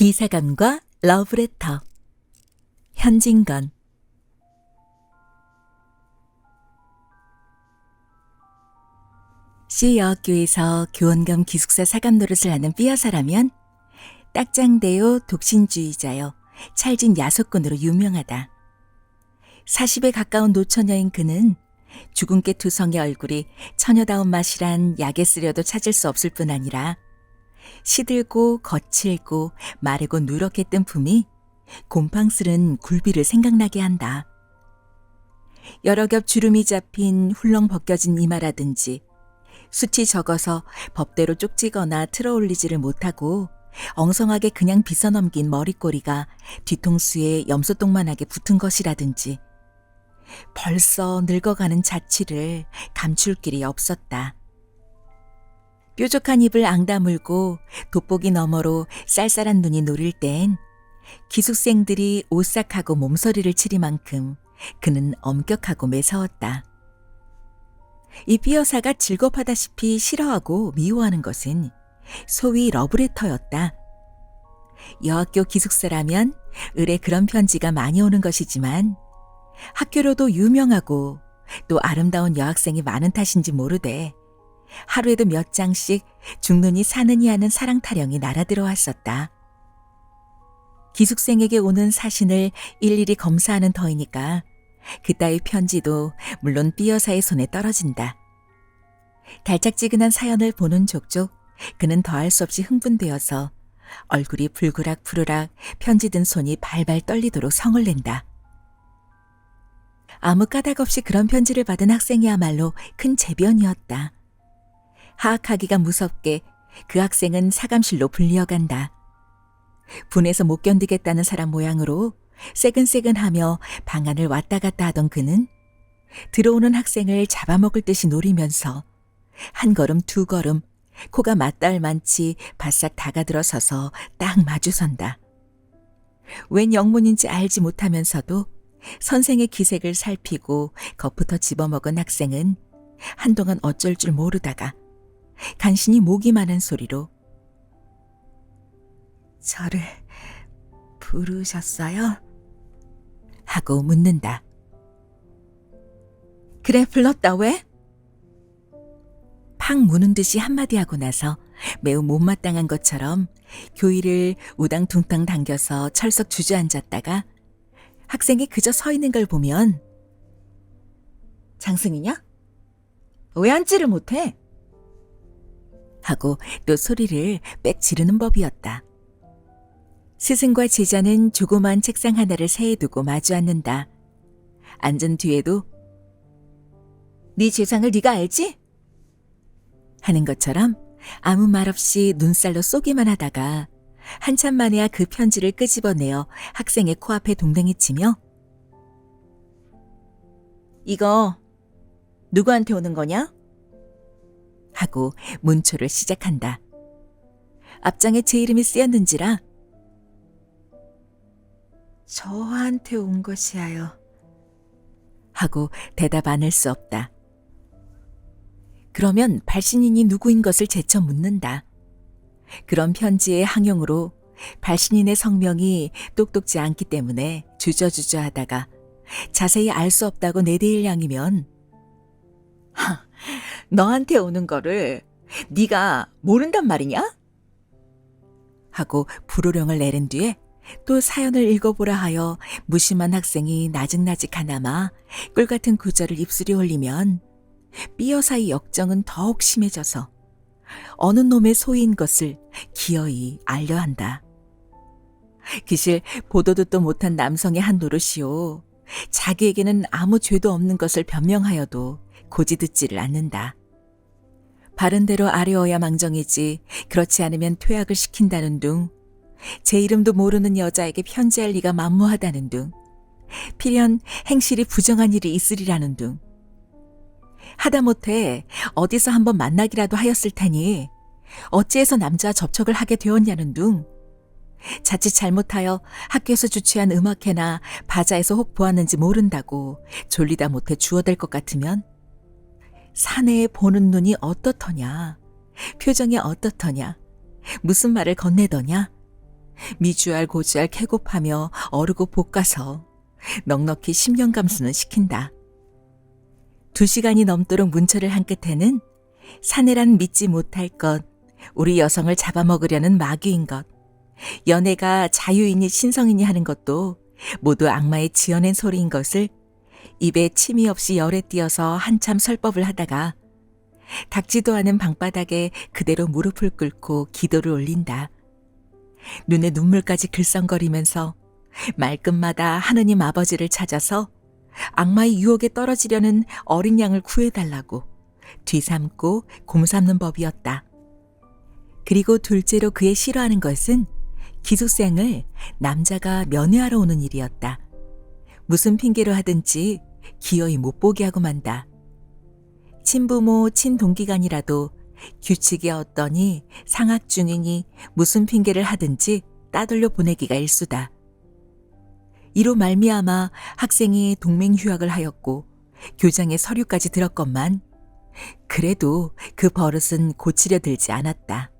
비사감과 러브레터 현진건 시여학교에서 교원 겸 기숙사 사감 노릇을 하는 삐여사라면 딱장대요 독신주의자요 찰진 야속꾼으로 유명하다. 40에 가까운 노처녀인 그는 주근깨 투성의 얼굴이 처녀다운 맛이란 약에 쓰려도 찾을 수 없을 뿐 아니라 시들고 거칠고 마르고 누렇게 뜬 품이 곰팡스른 굴비를 생각나게 한다. 여러 겹 주름이 잡힌 훌렁 벗겨진 이마라든지 숱이 적어서 법대로 쪽지거나 틀어 올리지를 못하고 엉성하게 그냥 빗어 넘긴 머리꼬리가 뒤통수에 염소똥만하게 붙은 것이라든지 벌써 늙어가는 자취를 감출 길이 없었다. 뾰족한 입을 앙다물고 돋보기 너머로 쌀쌀한 눈이 노릴 땐 기숙생들이 오싹하고 몸서리를 치리만큼 그는 엄격하고 매서웠다. 이 삐여사가 즐겁하다시피 싫어하고 미워하는 것은 소위 러브레터였다. 여학교 기숙사라면 을에 그런 편지가 많이 오는 것이지만 학교로도 유명하고 또 아름다운 여학생이 많은 탓인지 모르되 하루에도 몇 장씩 죽느니 사느니 하는 사랑 타령이 날아들어 왔었다. 기숙생에게 오는 사신을 일일이 검사하는 터이니까 그따위 편지도 물론 삐여사의 손에 떨어진다. 달짝지근한 사연을 보는 족족 그는 더할 수 없이 흥분되어서 얼굴이 불그락 푸르락 편지 든 손이 발발 떨리도록 성을 낸다. 아무 까닭 없이 그런 편지를 받은 학생이야말로 큰 재변이었다. 하악하기가 무섭게 그 학생은 사감실로 불리어간다. 분해서 못 견디겠다는 사람 모양으로 새근새근하며 방 안을 왔다 갔다 하던 그는 들어오는 학생을 잡아먹을 듯이 노리면서 한 걸음 두 걸음 코가 맞닿을 만치 바싹 다가들어서서 딱 마주선다. 웬 영문인지 알지 못하면서도 선생의 기색을 살피고 겁부터 집어먹은 학생은 한동안 어쩔 줄 모르다가 간신히 목이 마른 소리로 저를 부르셨어요? 하고 묻는다. 그래, 불렀다, 왜? 팍 무는 듯이 한마디 하고 나서 매우 못마땅한 것처럼 교의를 우당퉁땅 당겨서 철썩 주저앉았다가 학생이 그저 서 있는 걸 보면 장승이냐? 왜 앉지를 못해? 하고 또 소리를 빽 지르는 법이었다. 스승과 제자는 조그만 책상 하나를 세에 두고 마주 앉는다. 앉은 뒤에도 네 재상을 네가 알지? 하는 것처럼 아무 말 없이 눈살로 쏘기만 하다가 한참 만에야 그 편지를 끄집어내어 학생의 코앞에 동댕이 치며 이거 누구한테 오는 거냐? 하고 문초를 시작한다. 앞장에 제 이름이 쓰였는지라 저한테 온 것이야요. 하고 대답 안 할 수 없다. 그러면 발신인이 누구인 것을 재쳐 묻는다. 그런 편지의 항용으로 발신인의 성명이 똑똑지 않기 때문에 주저주저 하다가 자세히 알 수 없다고 내대일 양이면 하, 너한테 오는 거를 네가 모른단 말이냐? 하고 불호령을 내린 뒤에 또 사연을 읽어보라 하여 무심한 학생이 나직나직하나마 꿀 같은 구절을 입술이 올리면 삐어사의 역정은 더욱 심해져서 어느 놈의 소인 것을 기어이 알려 한다. 기실 보도 듣도 못한 남성의 한 노릇이요. 자기에게는 아무 죄도 없는 것을 변명하여도 고지 듣지를 않는다. 바른대로 아뢰어야 망정이지 그렇지 않으면 퇴학을 시킨다는 둥, 제 이름도 모르는 여자에게 편지할 리가 만무하다는 둥, 필연 행실이 부정한 일이 있으리라는 둥, 하다못해 어디서 한번 만나기라도 하였을 테니 어찌해서 남자와 접촉을 하게 되었냐는 둥. 자칫 잘못하여 학교에서 주최한 음악회나 바자에서 혹 보았는지 모른다고 졸리다 못해 주워댈 것 같으면 사내에 보는 눈이 어떻더냐, 표정이 어떻더냐, 무슨 말을 건네더냐, 미주알 고주알 캐곱하며 어르고 볶아서 넉넉히 10년 감수는 시킨다. 두 시간이 넘도록 문철을 한 끝에는 사내란 믿지 못할 것, 우리 여성을 잡아먹으려는 마귀인 것, 연애가 자유이니 신성이니 하는 것도 모두 악마의 지어낸 소리인 것을 입에 침이 없이 열에 띄어서 한참 설법을 하다가 닦지도 않은 방바닥에 그대로 무릎을 꿇고 기도를 올린다. 눈에 눈물까지 글썽거리면서 말끝마다 하느님 아버지를 찾아서 악마의 유혹에 떨어지려는 어린 양을 구해달라고 뒤삼고 곰삼는 법이었다. 그리고 둘째로 그의 싫어하는 것은 기숙생을 남자가 면회하러 오는 일이었다. 무슨 핑계로 하든지 기어이 못 보게 하고 만다. 친부모, 친동기간이라도 규칙이 어떠니 상학 중이니 무슨 핑계를 하든지 따돌려 보내기가 일수다. 이로 말미암아 학생이 동맹 휴학을 하였고 교장에 서류까지 들었건만 그래도 그 버릇은 고치려 들지 않았다.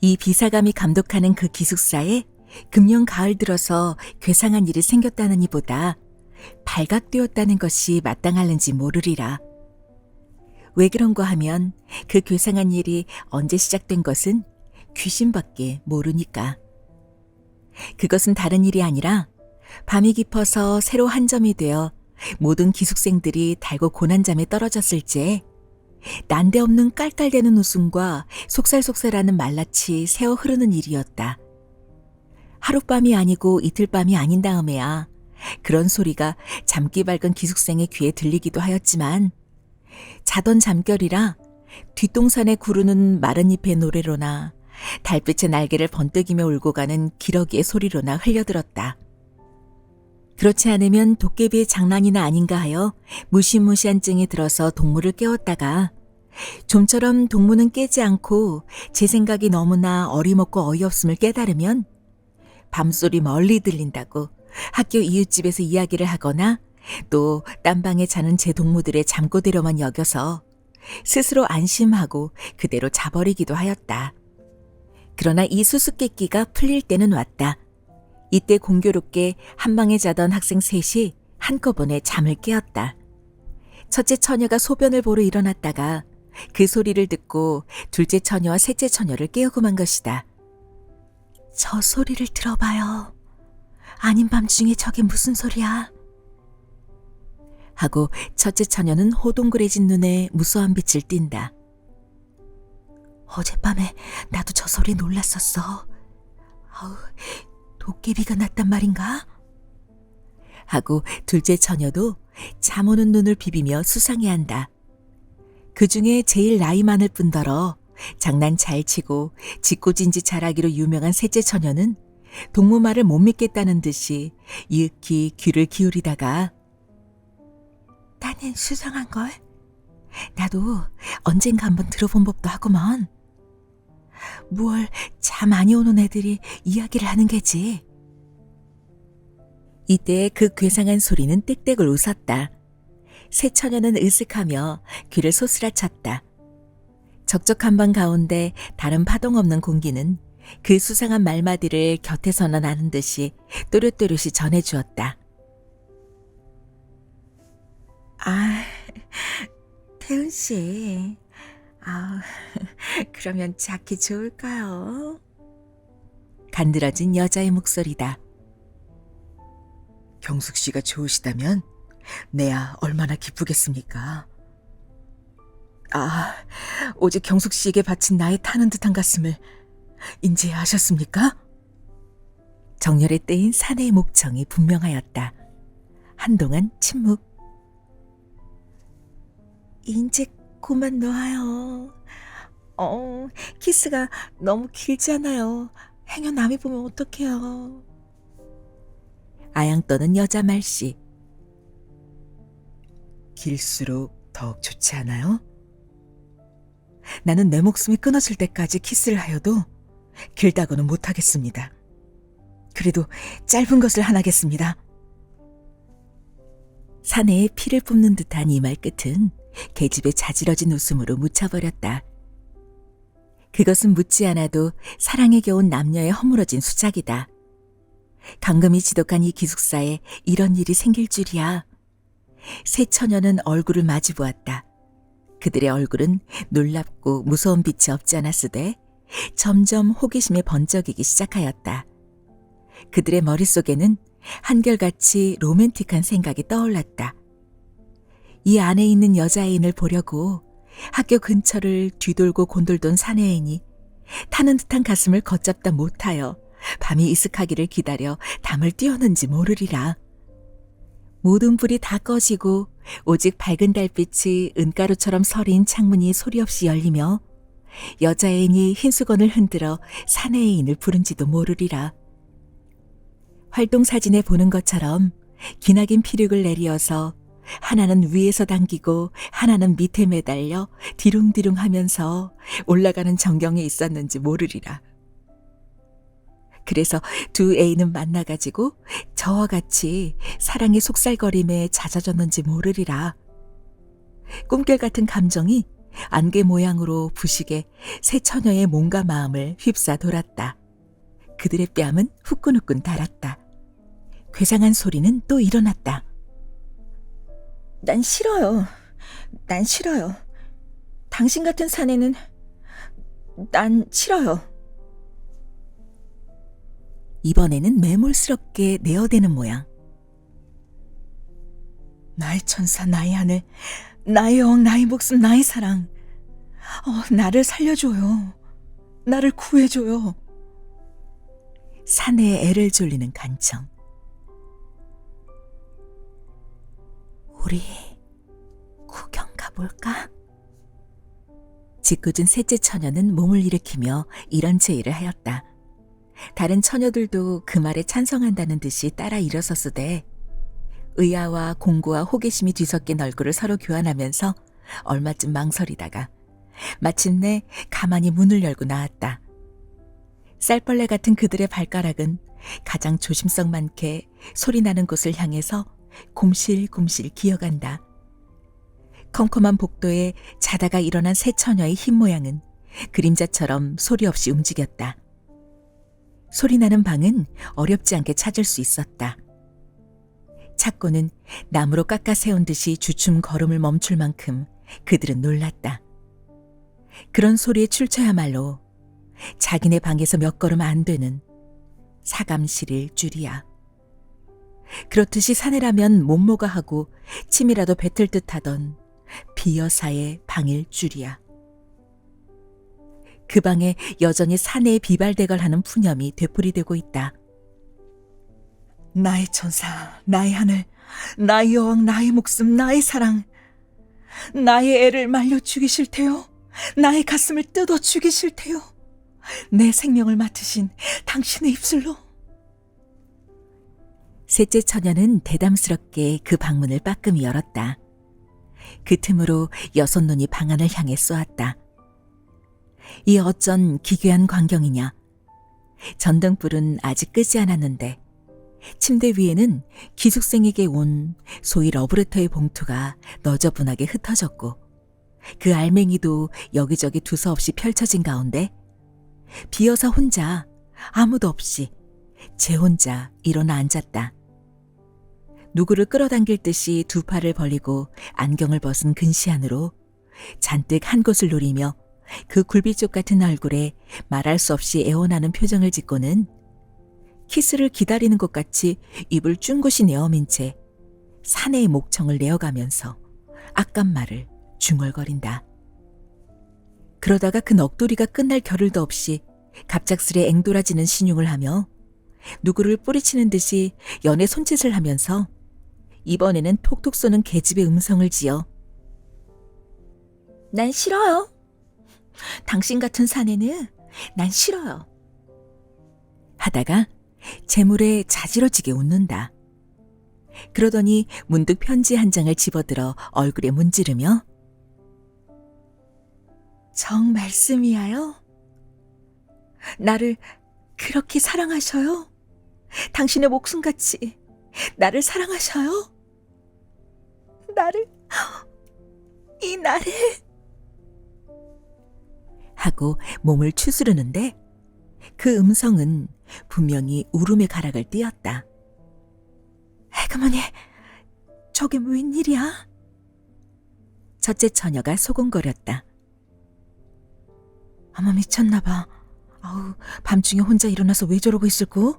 이 비사감이 감독하는 그 기숙사에 금년 가을 들어서 괴상한 일이 생겼다는 이보다 발각되었다는 것이 마땅할는지 모르리라. 왜 그런가 하면 그 괴상한 일이 언제 시작된 것은 귀신밖에 모르니까. 그것은 다른 일이 아니라 밤이 깊어서 새로 한 점이 되어 모든 기숙생들이 달고 고난잠에 떨어졌을 때 난데없는 깔깔대는 웃음과 속살속살하는 말라치 새어 흐르는 일이었다. 하룻밤이 아니고 이틀밤이 아닌 다음에야 그런 소리가 잠기 밝은 기숙생의 귀에 들리기도 하였지만 자던 잠결이라 뒷동산에 구르는 마른 잎의 노래로나 달빛의 날개를 번뜩이며 울고 가는 기러기의 소리로나 흘려들었다. 그렇지 않으면 도깨비의 장난이나 아닌가 하여 무시무시한 증이 들어서 동무를 깨웠다가 좀처럼 동무는 깨지 않고 제 생각이 너무나 어리먹고 어이없음을 깨달으면 밤소리 멀리 들린다고 학교 이웃집에서 이야기를 하거나 또 딴방에 자는 제 동무들의 잠꼬대로만 여겨서 스스로 안심하고 그대로 자버리기도 하였다. 그러나 이 수수께끼가 풀릴 때는 왔다. 이때 공교롭게 한방에 자던 학생 셋이 한꺼번에 잠을 깨었다. 첫째 처녀가 소변을 보러 일어났다가 그 소리를 듣고 둘째 처녀와 셋째 처녀를 깨우고 만 것이다. 저 소리를 들어봐요. 아닌 밤중에 저게 무슨 소리야? 하고 첫째 처녀는 호동그레진 눈에 무수한 빛을 띈다. 어젯밤에 나도 저 소리에 놀랐었어. 아우, 도깨비가 났단 말인가? 하고 둘째 처녀도 잠 오는 눈을 비비며 수상해한다. 그 중에 제일 나이 많을 뿐더러 장난 잘 치고 짓궂은 지 잘하기로 유명한 셋째 처녀는 동무 말을 못 믿겠다는 듯이 이윽히 귀를 기울이다가 나는 수상한 걸? 나도 언젠가 한번 들어본 법도 하구먼. 무얼 잠 많이 오는 애들이 이야기를 하는 게지. 이때 그 괴상한 소리는 땡땡을 웃었다. 새 처녀는 으쓱하며 귀를 소스라쳤다. 적적한 방 가운데 다른 파동 없는 공기는 그 수상한 말마디를 곁에서나 나는 듯이 또렷또렷이 전해주었다. 아, 태은 씨. 아, 그러면 자기 좋을까요? 간드러진 여자의 목소리다. 경숙 씨가 좋으시다면 내야 얼마나 기쁘겠습니까? 아, 오직 경숙 씨에게 바친 나의 타는 듯한 가슴을 인지하셨습니까? 정열에 떼인 사내의 목청이 분명하였다. 한동안 침묵. 인제 그만 놔요. 어, 키스가 너무 길잖아요. 행여 남이 보면 어떡해요. 아양 떠는 여자 말씨. 길수록 더욱 좋지 않아요? 나는 내 목숨이 끊어질 때까지 키스를 하여도 길다고는 못하겠습니다. 그래도 짧은 것을 하나겠습니다. 사내에 피를 뿜는 듯한 이 말 끝은 계집의 자지러진 웃음으로 묻혀버렸다. 그것은 묻지 않아도 사랑에 겨운 남녀의 허물어진 수작이다. 감금이 지독한 이 기숙사에 이런 일이 생길 줄이야. 세 처녀는 얼굴을 마주 보았다. 그들의 얼굴은 놀랍고 무서운 빛이 없지 않았으되 점점 호기심에 번쩍이기 시작하였다. 그들의 머릿속에는 한결같이 로맨틱한 생각이 떠올랐다. 이 안에 있는 여자애인을 보려고 학교 근처를 뒤돌고 곤돌던 사내애인이 타는 듯한 가슴을 걷잡다 못하여 밤이 이슥하기를 기다려 담을 띄웠는지 모르리라. 모든 불이 다 꺼지고 오직 밝은 달빛이 은가루처럼 서린 창문이 소리 없이 열리며 여자애인이 흰 수건을 흔들어 사내애인을 부른지도 모르리라. 활동 사진에 보는 것처럼 기나긴 피륙을 내리어서 하나는 위에서 당기고 하나는 밑에 매달려 디룽디룽 하면서 올라가는 전경에 있었는지 모르리라. 그래서 두 애인은 만나가지고 저와 같이 사랑의 속살거림에 잦아졌는지 모르리라. 꿈결 같은 감정이 안개 모양으로 부시게 새 처녀의 몸과 마음을 휩싸 돌았다. 그들의 뺨은 후끈후끈 달았다. 괴상한 소리는 또 일어났다. 난 싫어요. 난 싫어요. 당신 같은 사내는 난 싫어요. 이번에는 매몰스럽게 내어대는 모양. 나의 천사, 나의 하늘, 나의 영, 나의 목숨, 나의 사랑. 어, 나를 살려줘요. 나를 구해줘요. 사내의 애를 졸리는 간청. 우리 구경 가볼까? 짓궂은 셋째 처녀는 몸을 일으키며 이런 제의를 하였다. 다른 처녀들도 그 말에 찬성한다는 듯이 따라 일어섰으되 의아와 공고와 호기심이 뒤섞인 얼굴을 서로 교환하면서 얼마쯤 망설이다가 마침내 가만히 문을 열고 나왔다. 쌀벌레 같은 그들의 발가락은 가장 조심성 많게 소리 나는 곳을 향해서 곰실곰실 기어간다. 컴컴한 복도에 자다가 일어난 새 처녀의 흰 모양은 그림자처럼 소리 없이 움직였다. 소리 나는 방은 어렵지 않게 찾을 수 있었다. 찾고는 나무로 깎아 세운 듯이 주춤 걸음을 멈출 만큼 그들은 놀랐다. 그런 소리에 출처야말로 자기네 방에서 몇 걸음 안 되는 사감실일 줄이야. 그렇듯이 사내라면 몸모가 하고 침이라도 뱉을 듯 하던 비여사의 방일 줄이야. 그 방에 여전히 사내의 비발대걸 하는 푸념이 되풀이되고 있다. 나의 천사, 나의 하늘, 나의 여왕, 나의 목숨, 나의 사랑. 나의 애를 말려 죽이실 테요. 나의 가슴을 뜯어 죽이실 테요. 내 생명을 맡으신 당신의 입술로. 셋째 처녀는 대담스럽게 그 방문을 빠끔히 열었다. 그 틈으로 여섯 눈이 방 안을 향해 쏘았다. 이 어쩐 기괴한 광경이냐. 전등불은 아직 끄지 않았는데 침대 위에는 기숙생에게 온 소위 러브레터의 봉투가 너저분하게 흩어졌고 그 알맹이도 여기저기 두서없이 펼쳐진 가운데 비어서 혼자 아무도 없이 제 혼자 일어나 앉았다. 누구를 끌어당길 듯이 두 팔을 벌리고 안경을 벗은 근시 안으로 잔뜩 한 곳을 노리며 그 굴비쪽 같은 얼굴에 말할 수 없이 애원하는 표정을 짓고는 키스를 기다리는 것 같이 입을 쭌곳이 내어민 채 사내의 목청을 내어가면서 아깐 말을 중얼거린다. 그러다가 그 넋두리가 끝날 겨를도 없이 갑작스레 앵돌아지는 신용을 하며 누구를 뿌리치는 듯이 연애 손짓을 하면서 이번에는 톡톡 쏘는 계집의 음성을 지어 난 싫어요. 당신 같은 사내는 난 싫어요. 하다가 재물에 자지러지게 웃는다. 그러더니 문득 편지 한 장을 집어들어 얼굴에 문지르며 정 말씀이야요? 나를 그렇게 사랑하셔요? 당신의 목숨같이 나를 사랑하셔요? 나를, 이 나를. 하고 몸을 추스르는데 그 음성은 분명히 울음의 가락을 띄었다. 해그머니, 저게 웬일이야? 첫째 처녀가 소곤거렸다. 아마 미쳤나 봐. 아우, 밤중에 혼자 일어나서 왜 저러고 있을꼬?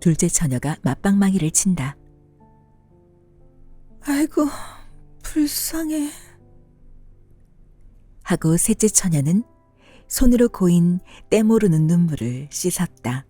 둘째 처녀가 맞방망이를 친다. 아이고, 불쌍해. 하고 셋째 처녀는 손으로 고인 때 모르는 눈물을 씻었다.